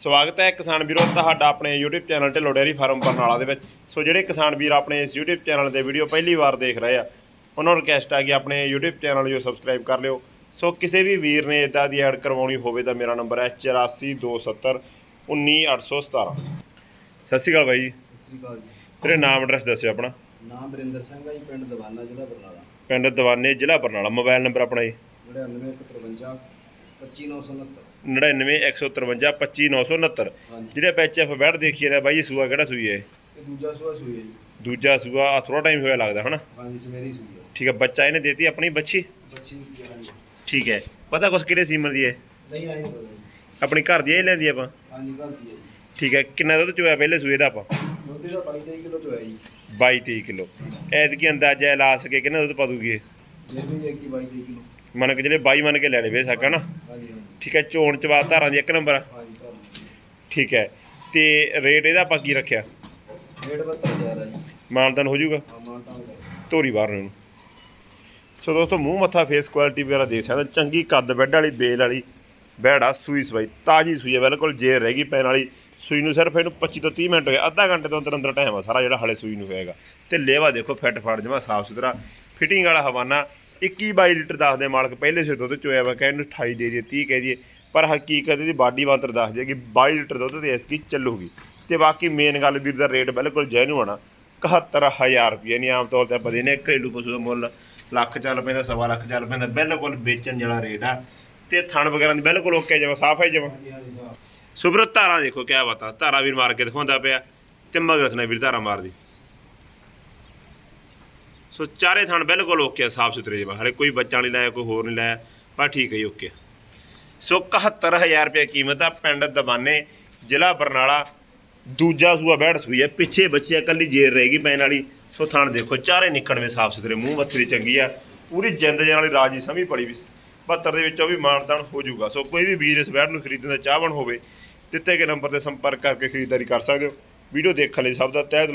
ਸਵਾਗਤ ਹੈ ਕਿਸਾਨ ਵੀਰੋ ਤੁਹਾਡਾ ਆਪਣੇ YouTube channel Dhillon dairy farm Barnala ਦੇ ਵਿੱਚ। ਸੋ ਜਿਹੜੇ ਕਿਸਾਨ ਵੀਰ ਆਪਣੇ ਇਸ YouTube ਚੈਨਲ ਤੇ ਵੀਡੀਓ ਪਹਿਲੀ ਵਾਰ ਦੇਖ ਰਹੇ ਆ ਉਹਨਾਂ ਨੂੰ ਰਿਕਵੈਸਟ ਆ ਕਿ ਆਪਣੇ YouTube ਚੈਨਲ ਨੂੰ ਸਬਸਕ੍ਰਾਈਬ ਕਰ ਲਿਓ। ਸੋ ਕਿਸੇ ਵੀ ਵੀਰ ਨੇ ਇਦਾਂ ਦੀ ਐਡ ਕਰਵਾਉਣੀ ਹੋਵੇ ਤਾਂ ਮੇਰਾ ਨੰਬਰ ਹੈ 8427 19817 ਸਤਿ ਸ਼੍ਰੀ ਅਕਾਲ ਬਾਈ ਸਤਿ ਸ੍ਰੀ ਅਕਾਲ ਜੀ। ਤੇਰੇ ਨਾਮ ਐਡਰੈਸ ਦੱਸਿਓ ਆਪਣਾ। ਨਾਮ ਬਰਿੰਦਰ ਸਿੰਘ ਹੈ ਜੀ ਪਿੰਡ ਦਵਾਨਾ ਜ਼ਿਲ੍ਹਾ ਬਰਨਾਲਾ। ਪਿੰਡ ਦਵਾਨੇ ਜ਼ਿਲ੍ਹਾ ਬਰਨਾਲਾ। ਮੋਬਾਈਲ ਨੰਬਰ ਆਪਣਾ ਜੀ। 9953 25969 99153 25969 ਹਾਂਜੀ। ਜਿਹੜੇ ਪੈਚ ਐਫ ਬੈਠ ਦੇਖੀਏ ਨਾ ਬਾਈ ਇਹ ਸੂਆ ਕਿਹੜਾ ਸੂਈ ਹੈ? ਇਹ ਦੂਜਾ ਸੂਆ ਸੂਈ ਹੈ ਜੀ। ਦੂਜਾ ਸੂਆ ਥੋੜਾ ਟਾਈਮ ਹੋਇਆ ਲੱਗਦਾ ਹਨਾ? ਹਾਂਜੀ ਸਵੇਰੀ ਸੂਈ ਹੈ। ਠੀਕ ਹੈ ਬੱਚਾ ਇਹਨੇ ਦੇਤੀ ਆਪਣੀ ਬੱਚੀ? ਬੱਚੀ ਦੀ ਹਾਂਜੀ। ਠੀਕ ਹੈ ਪਤਾ ਕੁਛ ਕਿਹੜੇ ਸੀਮਨ ਦੀ ਹੈ? ਨਹੀਂ ਆਈ ਪਤਾ ਜੀ। ਆਪਣੀ ਘਰ ਦੀ ਇਹ ਲੈਂਦੀ ਆਪਾਂ? ਹਾਂਜੀ ਘਰ ਦੀ ਹੈ ਜੀ। ਠੀਕ ਹੈ ਕਿੰਨਾ ਦੁੱਧ ਚੋਇਆ ਪਹਿਲੇ ਸੂਏ ਦਾ ਆਪਾਂ? ਦੁੱਧ ਦਾ 22 ਕਿਲੋ ਚ ਹੋਇਆ ਜੀ। 22 23 ਕਿਲੋ। ਐਤਕੀ ਅੰਦਾਜ਼ਾ ਲਾ ਸਕੇ ਕਿੰਨਾ ਦੁੱਧ ਪਾ ਦੂਗੀ ਇਹ? ਜੇ ਵੀ ਇੱਕ ਦੀ 22 ਕਿਲੋ। ਮੰਨ ਕੇ ਜਿਹੜੇ 22 ਮੰਨ ਕੇ ਲੈ ਲਵੇ ਸਕਾ ਨਾ। ਠੀਕ ਹੈ ਚੋਣ ਚਵਾ ਧਾਰਾਂ ਦੀ ਇੱਕ ਨੰਬਰ। ਠੀਕ ਹੈ ਤੇ ਰੇਟ ਇਹਦਾ ਆਪਾਂ ਕੀ ਰੱਖਿਆ? ਰੇਟ 72000 ਹੈ ਜੀ। ਮਾਨਦਾਨ ਹੋ ਜਾਊਗਾ? ਧੋਰੀ ਬਾਹਰ ਨੂੰ। ਸੋ ਦੋਸਤੋ ਮੂੰਹ ਮੱਥਾ ਫੇਸ ਕੁਆਲਿਟੀ ਵਗੈਰਾ ਦੇਖ ਸਕਦੇ। ਚੰਗੀ ਕੱਦ ਬੈੱਡ ਵਾਲੀ ਬੇਲ ਵਾਲੀ ਬੈੜਾ ਸੂਈ ਸਵਾਈ ਤਾਜੀ ਸੂਈ ਹੈ ਬਿਲਕੁਲ ਜੇਰ ਰਹਿ ਗਈ ਪੈਣ ਵਾਲੀ। ਸੂਈ ਨੂੰ ਸਿਰਫ ਇਹਨੂੰ 25 ਤੋਂ 30 ਮਿੰਟ ਹੋਏ ਅੱਧਾ ਘੰਟੇ ਤੋਂ ਅੰਦਰ ਅੰਦਰ ਟਾਈਮ ਆ ਸਾਰਾ ਜਿਹੜਾ ਹਲੇ ਸੂਈ ਨੂੰ ਹੋਏਗਾ ਤੇ ਲੇਵਾ ਦੇਖੋ ਫਿੱਟ ਫਾੜ ਜਮਾ ਸਾਫ਼ ਸੁਥਰਾ। ਫਿਟਿੰਗ ਵਾਲਾ ਹਵਾਨਾ। 21 22 ਲੀਟਰ ਦੱਸਦੇ ਮਾਲਕ ਪਹਿਲੇ ਸੇ ਦੁੱਧ ਚੋਇਆ ਵਾ ਕਹਿੰਦੇ 28 ਦੇ ਦਈਏ 30 ਕਹਿ ਦਈਏ ਪਰ ਹਕੀਕਤ ਇਹਦੀ ਬਾਡੀ ਬਾਂਤਰ ਦੱਸਦੀ ਹੈ ਕਿ 22 ਲੀਟਰ ਦੁੱਧ ਤੇ ਇਸਕੀ ਚੱਲੂਗੀ। ਤੇ ਬਾਕੀ ਮੇਨ ਗੱਲ ਵੀਰ ਦਾ ਰੇਟ ਬਿਲਕੁਲ ਜੈਨੂਨ ਆ 71000 ਰੁਪਏ ਨਹੀਂ ਆਮ ਤੌਰ ਤੇ ਆਪਾਂ ਦੇਨੇ ਘਰੇਲੂ ਪਸ਼ੂ ਦਾ ਮੁੱਲ ਲੱਖ ਚੱਲ ਪੈਂਦਾ ਸਵਾ ਲੱਖ ਚੱਲ ਪੈਂਦਾ ਬਿਲਕੁਲ ਵੇਚਣ ਜਿਹੜਾ ਰੇਟ ਆ। ਤੇ ਥਣ ਵਗੈਰਾ ਦੀ ਬਿਲਕੁਲ ਓਕੇ ਜਮਾ ਸਾਫ਼ ਹੈ ਜਮਾ ਹਾਂਜੀ ਹਾਂਜੀ ਹਾਂ ਸੁਬਰ ਧਾਰਾ ਦੇਖੋ ਕਿਆ ਬਤਾ ਧਾਰਾ ਵੀਰ ਮਾਰ ਕੇ ਦਿਖਾਉਂਦਾ ਪਿਆ ਤੇ ਮਗਰ ਸਨੇ ਵੀਰ ਧਾਰਾ ਮਾਰਦੀ। ਸੋ ਚਾਰੇ ਥਣ ਬਿਲਕੁਲ ਓਕੇ ਆ, ਸਾਫ਼ ਸੁਥਰੇ ਜਮਾ। ਹਲੇ ਕੋਈ ਬੱਚਾ ਨਹੀਂ ਲਾਇਆ, ਕੋਈ ਹੋਰ ਨਹੀਂ ਲਾਇਆ ਪਰ ਠੀਕ ਹੈ ਜੀ ਓਕੇ ਸੋ 71000 ਰੁਪਏ ਕੀਮਤ ਆ ਪਿੰਡ ਦਬਾਨੇ, ਜ਼ਿਲ੍ਹਾ ਬਰਨਾਲਾ, ਦੂਜਾ ਸੂਆ ਬੈਠ ਸੂਈ ਹੈ ਪਿੱਛੇ ਬੱਚੀ ਆ ਕੱਲੀ ਜੇਰ ਰਹੇਗੀ ਪੈਣ ਵਾਲੀ। ਸੋ ਥਣ ਦੇਖੋ, ਚਾਰੇ ਨਿਕਣਵੇਂ ਸਾਫ਼ ਸੁਥਰੇ, ਮੂੰਹ ਮੱਥਰੀ ਚੰਗੀ ਆ, ਪੂਰੀ ਜਿੰਦ ਜਾਨ ਵਾਲੀ ਰਾਜੀ ਸਮੀ ਪੜੀ ਵੀ 72 ਦੇ ਵਿੱਚੋਂ ਵੀ ਮਾਨਤਾਨ ਹੋ ਜਾਊਗਾ। ਸੋ ਕੋਈ ਵੀ ਵੀਰ ਇਸ ਬੈਠ ਨੂੰ ਖਰੀਦਣ ਦਾ ਚਾਹਵਣ ਹੋਵੇ, ਦਿੱਤੇ ਗਏ ਨੰਬਰ ਤੇ ਸੰਪਰਕ ਕਰਕੇ ਖਰੀਦਦਾਰੀ ਕਰ ਸਕਦੇ ਹੋ। ਵੀਡੀਓ ਦੇਖਣ ਲਈ ਸਭ ਦਾ ਤਹਿ